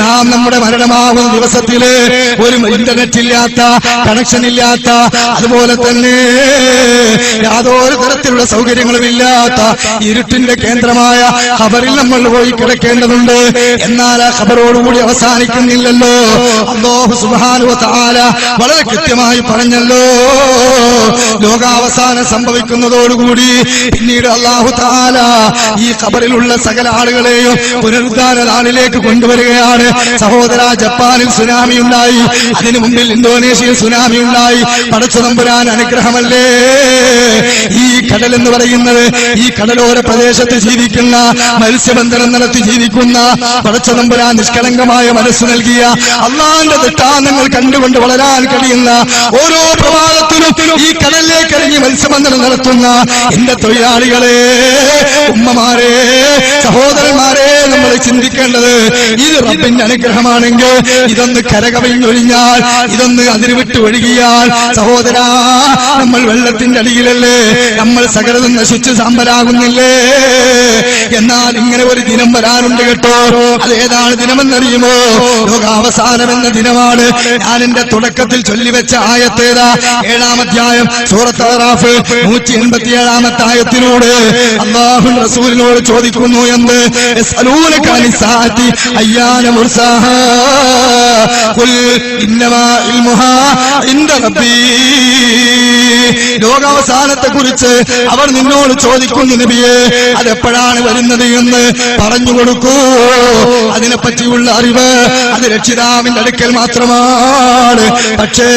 നാം നമ്മുടെ മരണമാകുന്ന ദിവസത്തിൽ ഒരു ഇന്റർനെറ്റ് ഇല്ലാത്ത കണക്ഷൻ ഇല്ലാത്ത അതുപോലെ തന്നെ യാതൊരു തരത്തിലുള്ള സൗകര്യങ്ങളും ഇല്ലാത്ത ഇരുട്ടിന്റെ കേന്ദ്രമായ ഖബറിൽ നമ്മൾ പോയി കിടക്കേണ്ടതുണ്ട്. എന്നാൽ ആ ഖബറോടുകൂടി അവസാനിക്കുന്നില്ലല്ലോ. സുബ്ഹാനഹു വ തആല വളരെ കൃത്യമായി പറഞ്ഞല്ലോ. ലോകാവസാനം സംഭവിക്കുന്നതോടുകൂടി പിന്നീട് അള്ളാഹു താല ഈ ഖബറിലുള്ള സകല ആളുകളെയും പുനരുദ്ധാന നാളിലേക്ക് കൊണ്ടുവരികയാണ്. സഹോദര ജപ്പാനിൽ സുനാമി ഉണ്ടായി. അതിനു മുമ്പിൽ ഇന്തോനേഷ്യയിൽ സുനാമി ഉണ്ടായി. പടച്ചു നമ്പുരാൻ അനുഗ്രഹമല്ലേ? ഈ കടൽ എന്ന് പറയുന്നത് ഈ കടലോര പ്രദേശത്ത് ജീവിക്കുന്ന മത്സ്യബന്ധനം നടത്തി ജീവിക്കുന്ന പടച്ചു നമ്പുരാൻ നിഷ്കളങ്കമായ മനസ്സ് നൽകിയ അള്ളാന്റെ ദൃഷ്ടാന്തങ്ങൾ കണ്ടുകൊണ്ട് വളരാൻ കഴിയുന്ന ഓരോ പ്രഭാതത്തിലും ഈ കടലിലേക്ക് ഇറങ്ങി മത്സ്യബന്ധനം നടത്തുന്ന എന്റെ തൊഴിലാളികളെ ഉമ്മമാരെ സഹോദരന്മാരെ നമ്മൾ ചിന്തിക്കേണ്ടത് ഇത് റബ്ബിന്റെ അനുഗ്രഹമാണെങ്കിൽ ഇതൊന്ന് കരകവിഞ്ഞൊഴിഞ്ഞാൽ ഇതൊന്ന് അതിന് വിട്ട് ഒഴുകിയാൽ സഹോദര നമ്മൾ വെള്ളത്തിന്റെ അടിയിലല്ലേ നമ്മൾ സകലതും നശിച്ച് സാമ്പലാകുന്നില്ലേ എന്നാൽ ഇങ്ങനെ ഒരു ദിനം വരാനുണ്ട് കേട്ടോ. അതേതാണ് ദിനമെന്നറിയുമോ? ലോകാവസാനം എന്ന ദിനമാണ്. ഞാൻ എന്റെ തുടക്കത്തിൽ ചൊല്ലിവെച്ച ആയത്തേതാ. ഏഴാം അധ്യായം സൂറത്ത് നൂറ്റി എൺപത്തി ഏഴാമത്തെ ആയത്തിലൂടെ അള്ളാഹു റസൂലിനോട് ചോദിക്കുന്നു എന്ന്. ലോകാവസാനത്തെ കുറിച്ച് അവർ നിന്നോട് ചോദിക്കുന്നു നബിയെ അതെപ്പോഴാണ് വരുന്നത് എന്ന് പറഞ്ഞു കൊടുക്കൂ. അതിനെ പറ്റിയുള്ള അറിവ് അത് രക്ഷിതാവിന്റെ അടുക്കൽ മാത്രമാണ്. പക്ഷേ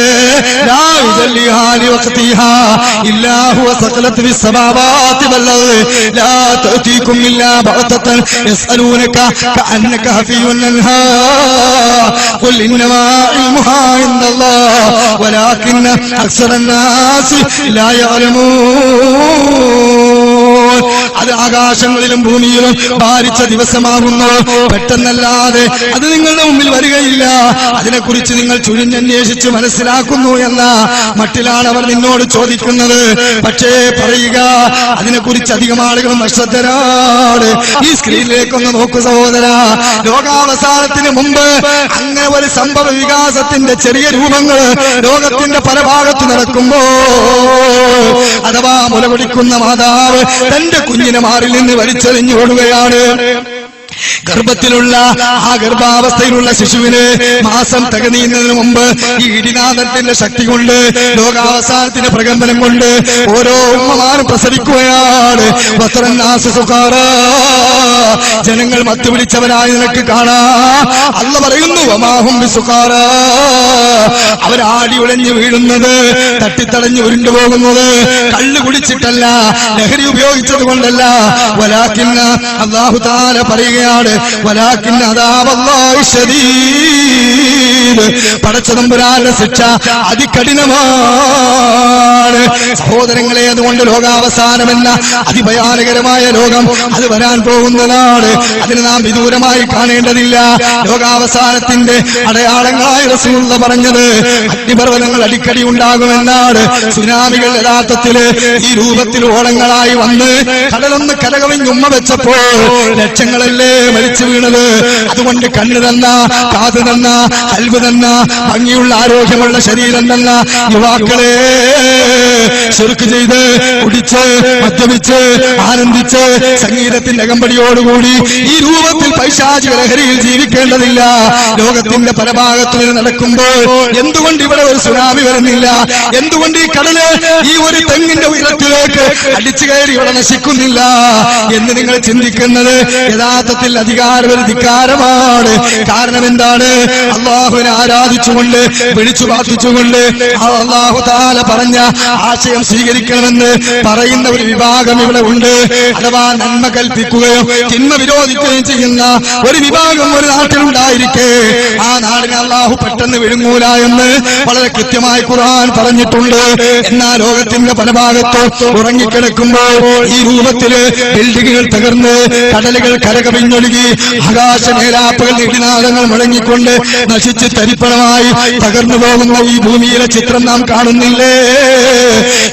ഇല്ലാഹു സകലത്തിൽ സമാവാത്തി വല്ലത് ഹുവ لا تأتيكم إلا بغتة يسألونك كأنك حفي عنها قل إنما علمها عند الله ولكن أكثر الناس لا يعلمون. അത് ആകാശങ്ങളിലും ഭൂമിയിലും ഭാരിച്ച ദിവസമാകുന്നു. പെട്ടെന്നല്ലാതെ അത് നിങ്ങളുടെ മുമ്പിൽ വരികയില്ല. അതിനെക്കുറിച്ച് നിങ്ങൾ ചുഴിഞ്ഞന്വേഷിച്ച് മനസ്സിലാക്കുന്നു എന്ന മട്ടിലാണ് അവർ നിന്നോട് ചോദിക്കുന്നത്. പക്ഷേ പറയുക അതിനെക്കുറിച്ച് അധികം ആളുകളും നക്ഷത്രരാണ് ഈ സ്ക്രീനിലേക്കൊന്ന് നോക്കൂ സഹോദര. ലോകാവസാനത്തിന് മുമ്പ് അങ്ങനെ ഒരു സംഭവ വികാസത്തിന്റെ ചെറിയ രൂപങ്ങൾ ലോകത്തിന്റെ പല ഭാഗത്ത് നടക്കുമ്പോ അഥവാ മുലകൊടിക്കുന്ന മാതാവ് തന്റെ കുഞ്ഞിനെ മാറിൽ നിന്ന് വലിച്ചെറിഞ്ഞു ഓടുകയാണ് ഗർഭത്തിലുള്ള ആ ഗർഭാവസ്ഥയിലുള്ള ശിശുവിന് മാസം തകനീയുന്നതിന് മുമ്പ് ഈ ഇടിനാഥത്തിന്റെ ശക്തി കൊണ്ട് ലോകാവസാനത്തിന്റെ പ്രകമ്പനം കൊണ്ട് ഓരോ ഉമ്മമാരും പ്രസവിക്കുകയാണ്. വസ്ത്രനാസ് ജനങ്ങൾ ജനങ്ങൾ മത്തുപിടിച്ചവരായി നിനക്ക് കാണാ. അല്ല പറയുന്നു വമാഹും വിസുഖാറ അവരാടി ഉടഞ്ഞു വീഴുന്നത് തട്ടിത്തടഞ്ഞു ഉരുണ്ടു പോകുന്നത് കള്ളു കുടിച്ചിട്ടല്ല ലഹരി ഉപയോഗിച്ചത് കൊണ്ടല്ല. വലാക്കിന്ന അള്ളാഹു താല പറയുകയാണ് വലാക്കിന്ന അതാവല്ലാഹി ശദീദ്. പടച്ചതമ്പുരാന്റെ ശിക്ഷ അതികഠിനമാണ്. സഹോദരങ്ങളെ അതുകൊണ്ട് ലോകാവസാനമെന്ന അതിഭയാനകരമായ ലോകം അത് വരാൻ പോകുന്നതാണ്. അതിന് നാം വിദൂരമായി കാണേണ്ടതില്ല. ലോകാവസാനത്തിന്റെ അടയാളങ്ങളായി റസൂള്ള പറഞ്ഞത് അഗ്നിപർവതങ്ങൾ അടിക്കടി ഉണ്ടാകുമെന്നാണ്. സുനാമികൾ യഥാർത്ഥത്തിൽ ഈ രൂപത്തിൽ ഓളങ്ങളായി വന്ന് കടലൊന്ന് കരകവിഞ്ഞുമ്മ വെച്ചപ്പോൾ ലക്ഷങ്ങളല്ലേ മരിച്ചു വീണത്. അതുകൊണ്ട് കണ്ണ് തന്ന കാത് തന്ന കൽവ് തന്ന ഭംഗിയുള്ള ആരോഗ്യമുള്ള ശരീരം തന്ന യുവാക്കളെ ചെറുക്ക് ചെയ്ത് കുടിച്ച് മദ്യപിച്ച് ആനന്ദിച്ച് സംഗീതത്തിന്റെ അകമ്പടിയോടുകൂടി ഈ രൂപത്തിൽ പൈശാചിക ലഹരിയിൽ ജീവിക്കേണ്ടതില്ല. ലോകത്തിന്റെ പല നടക്കുമ്പോൾ എന്തുകൊണ്ട് ഇവിടെ ഒരു സുനാമി വരുന്നില്ല? എന്തുകൊണ്ട് ഈ കടൽ ഈ ഒരു തെങ്ങിന്റെ ഉയരത്തിലേക്ക് അടിച്ചു കയറി ഇവിടെ നശിക്കുന്നില്ല? എന്ന് നിങ്ങൾ ചിന്തിക്കുന്നത് യഥാർത്ഥത്തിൽ അധികാരം ധിക്കാരമാണ് കാരണം എന്താണ്? അള്ളാഹുവിനെ ആരാധിച്ചുകൊണ്ട് വിളിച്ചു പ്രാർത്ഥിച്ചുകൊണ്ട് അള്ളാഹു താല പറഞ്ഞ ആശയം സ്വീകരിക്കണമെന്ന് പറയുന്ന ഒരു വിഭാഗം ഇവിടെ ഉണ്ട്. അഥവാ നന്മ കൽപ്പിക്കുകയും തിന്മ വിരോധിക്കുകയും ചെയ്യുന്ന ഒരു വിഭാഗം ഒരു നാട്ടിലുണ്ടായിരിക്കെ. നാടിനെ അള്ളാഹു പെട്ടെന്ന് വിഴുങ്ങൂല എന്ന് വളരെ കൃത്യമായി ഖുർആൻ പറഞ്ഞിട്ടുണ്ട്. എന്നാ ലോകത്തിന്റെ പല ഭാഗത്തും ഉറങ്ങിക്കിടക്കുമ്പോൾ ഈ രൂപത്തിൽ ബിൽഡിങ്ങുകൾ തകർന്ന് കടലുകൾ കരകവിഞ്ഞൊഴുകി ആകാശ മേലാപ്പുകൾ നിടിനാദങ്ങൾ മുഴങ്ങിക്കൊണ്ട് നശിച്ച് തരിപ്പണമായി തകർന്നു പോകുന്ന ഈ ഭൂമിയിലെ ചിത്രം നാം കാണുന്നില്ലേ?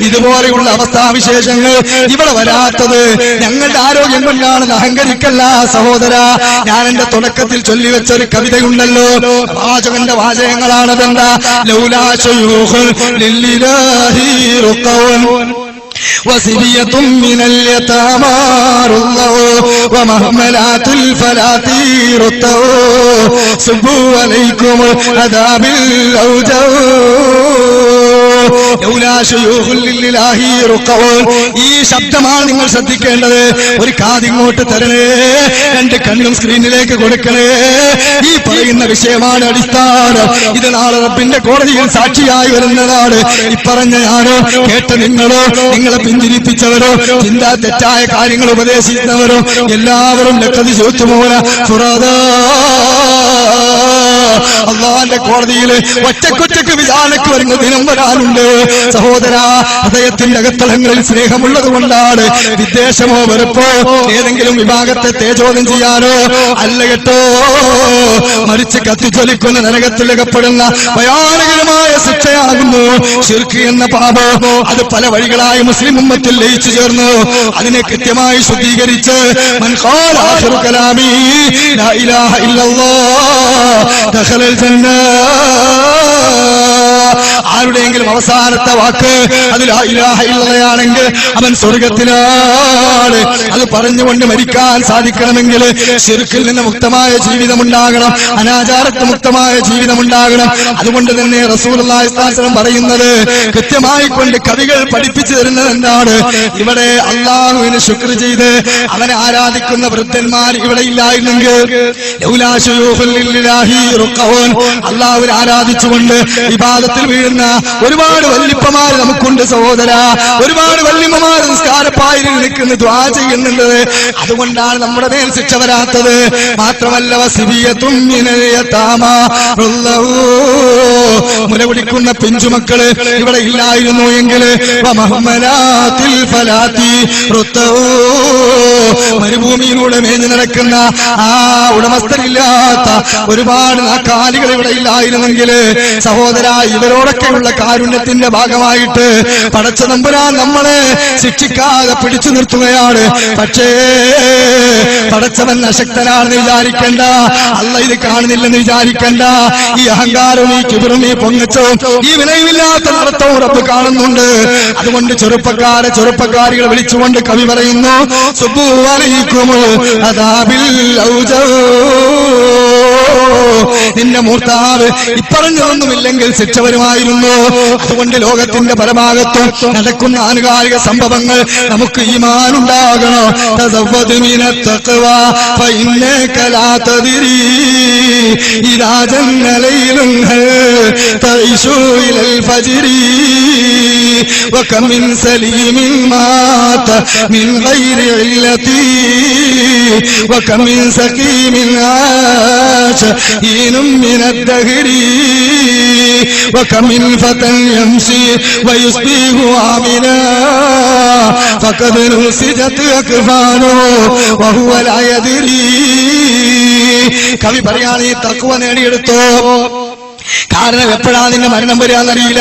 ഇതുപോലെയുള്ള അവസ്ഥാവിശേഷങ്ങൾ ഇവിടെ വരാത്തത് ഞങ്ങളുടെ ആരോഗ്യം കൊണ്ടാണെന്ന് അഹങ്കരിക്കല്ല സഹോദര. ഞാൻ എന്റെ തുടക്കത്തിൽ ചൊല്ലിവെച്ച ഒരു കവിതയുണ്ടല്ലോ. വാചകന്റെ വാചകങ്ങളാണതെന്താ ലൗലാശയൂഹുൽ ലില്ലിലാഹി റുഖവൻ وسبية من اليتامى رضوا ومهملات الفلاتير التو سبوا عليكم العذاب الأوجو ഈ ശബ്ദമാണ് നിങ്ങൾ ശ്രദ്ധിക്കേണ്ടത്. ഒരു കാതിങ്ങോട്ട് തരണേ. രണ്ട് കണ്ണും സ്ക്രീനിലേക്ക് കൊടുക്കണേ. ഈ പറയുന്ന വിഷയമാണ് അടിസ്ഥാനം. ഇത് നാളെ റബ്ബിന്റെ കോടതിയിൽ സാക്ഷിയായി വരുന്നതാണ്. ഇപ്പറഞ്ഞ ഞാനോ കേട്ട നിങ്ങളോ നിങ്ങളെ പിന്തിരിപ്പിച്ചവരോ ചിന്താ തെറ്റായ കാര്യങ്ങൾ ഉപദേശിക്കുന്നവരോ എല്ലാവരും ലക്കതി ചോറ്റുമോല അള്ളാന്റെ കോടതിയിൽ ഒറ്റക്കൊറ്റക്ക് വിചാരണക്ക് വരുന്ന ദിനം വരാനുണ്ട്. സഹോദര ഹൃദയത്തിന്റെ അകത്തളങ്ങളിൽ സ്നേഹമുള്ളത് കൊണ്ടാണ് വിദ്വേഷമോ വെറുപ്പോ ഏതെങ്കിലും വിഭാഗത്തെ തേജോദം ചെയ്യാനോ അല്ല കേട്ടോ. മരിച്ച് കത്തിച്ചൊലിക്കുന്ന നരകത്തിൽ അകപ്പെടുന്ന ഭയാനകരമായ ശിക്ഷയാകുന്നു. ശിർക്ക് എന്ന പാപോ അത് പല വഴികളായി മുസ്ലിം ഉമ്മത്തിൽ ലയിച്ചു ചേർന്നു. അതിനെ കൃത്യമായി ശുദ്ധീകരിച്ച് മൻ ഖാല ആഖിറു കലാമി ലാ ഇലാഹ ഇല്ലല്ലാഹ് كذلك أنزلنا ആരുടെയെങ്കിലും അവസാനത്തെ വാക്ക് അതിൽ അവൻ സ്വർഗത്തിലാണ്. അത് പറഞ്ഞുകൊണ്ട് മരിക്കാൻ സാധിക്കണമെങ്കിൽ ശിർക്കിൽ നിന്ന് മുക്തമായ ജീവിതമുണ്ടാകണം അനാചാരത്ത് മുക്തമായ ജീവിതമുണ്ടാകണം. അതുകൊണ്ട് തന്നെ റസൂൽ പറയുന്നത് കൃത്യമായി കൊണ്ട് കവികൾ പഠിപ്പിച്ചു തരുന്നത് എന്താണ്? ഇവിടെ അള്ളാഹുവിന് ശുക്ർ ചെയ്ത് അവനെ ആരാധിക്കുന്ന വൃദ്ധന്മാർ ഇവിടെ ഇല്ലായിരുന്നെങ്കിൽ. അള്ളാഹുവിനെ ആരാധിച്ചുകൊണ്ട് വിവാദത്തിൽ വീഴുന്ന ഒരുപാട് വല്ലിപ്പമാർ നമുക്കുണ്ട് സഹോദര ഒരുപാട് വല്യമ്മമാർ നിസ്കാരപ്പായിൽ നിൽക്കുന്ന ദ്വാ ചെയ്യുന്നുണ്ട് അതുകൊണ്ടാണ് നമ്മുടെ മേൽ ശിക്ഷ വരാത്തത് മാത്രമല്ല വസിബിയത്തും തുമ്മിനെ റുല്ലഹൂ. മുലകുടിക്കുന്ന പിഞ്ചുമക്കൾ ഇവിടെ ഇല്ലായിരുന്നു റുത്തവൂ. മരുഭൂമിയിലൂടെ മേഞ്ഞു നടക്കുന്ന ആ ഉടമസ്ഥരില്ലാത്ത ഒരുപാട് കാലികൾ ഇവിടെ ഇല്ലായിരുന്നെങ്കിൽ സഹോദര ഇവരോടൊക്കെയുള്ള കാരുണ്യത്തിന്റെ ഭാഗമായിട്ട് പടച്ച നമ്പുരാൻ നമ്മളെ ശിക്ഷിക്കാതെ പിടിച്ചു നിർത്തുകയാണ്. പക്ഷേ പടച്ചവൻ അശക്തനാണെന്ന് വിചാരിക്കണ്ട. അല്ല ഇത് കാണുന്നില്ലെന്ന് വിചാരിക്കണ്ട. ഈ അഹങ്കാരവും ഈ ഈ പൊങ്ങിച്ചു ഈ വിലയില്ലാത്ത നടത്തവും റബ്ബ് കാണുന്നുണ്ട്. അതുകൊണ്ട് ചെറുപ്പക്കാരെ ചെറുപ്പക്കാരികളെ വിളിച്ചുകൊണ്ട് കവി പറയുന്നു സുബു അറിയിക്കുമോ അദാബിൽ ഔജോ. നിന്റെ മൂർത്താവ് ഇപ്പറഞ്ഞതൊന്നുമില്ലെങ്കിൽ ശിക്ഷ വരുമായിരുന്നു അതുകൊണ്ട് ലോകത്തിന്റെ പരഭാഗത്തും നടക്കുന്ന ആനുകാലിക സംഭവങ്ങൾ നമുക്ക് ഈമാനുണ്ടാകണം തസവ്വദ് മിന തഖ്വ ഫഇന്നക ലാ തദ്രി ഇദാ ജന്ന ലൈലുൻ ഹൽ തൈശു ഇലൽ ഫജ്രി وكم من سليم مات من غير علتي وكم من سقيم عاش حين من الدهر وكم من فتى يمشي ويصبح آمنا فقد نسجت أكفانه وهو لا يدري കവി പറയാണ് ഈ തക്കുവ നേടിയെടുത്തോ കാരണം എപ്പോഴാ നിന്റെ മരണം വരികയെന്നറിയില്ല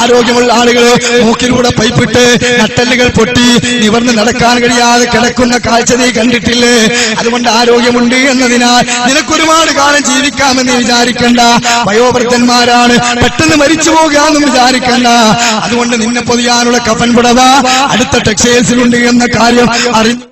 ആരോഗ്യമുള്ള ആളുകൾ മൂക്കിലൂടെ പൈപ്പിട്ട് നട്ടല്ലുകൾ പൊട്ടി നിവർന്ന് നടക്കാൻ കഴിയാതെ കിടക്കുന്ന കാഴ്ച നീ കണ്ടിട്ടില്ലേ? അതുകൊണ്ട് ആരോഗ്യമുണ്ട് എന്നതിനാൽ നിനക്കൊരുപാട് കാലം ജീവിക്കാമെന്ന് വിചാരിക്കണ്ട. വയോവൃദ്ധന്മാരാണ് പെട്ടെന്ന് മരിച്ചു പോകാമെന്നും വിചാരിക്കണ്ട. അതുകൊണ്ട് നിന്നെ പൊതിയാനുള്ള കപ്പൻ പുടവ അടുത്ത ടെക്സ്റ്റൈൽസിലുണ്ട് എന്ന കാര്യം അറിഞ്ഞു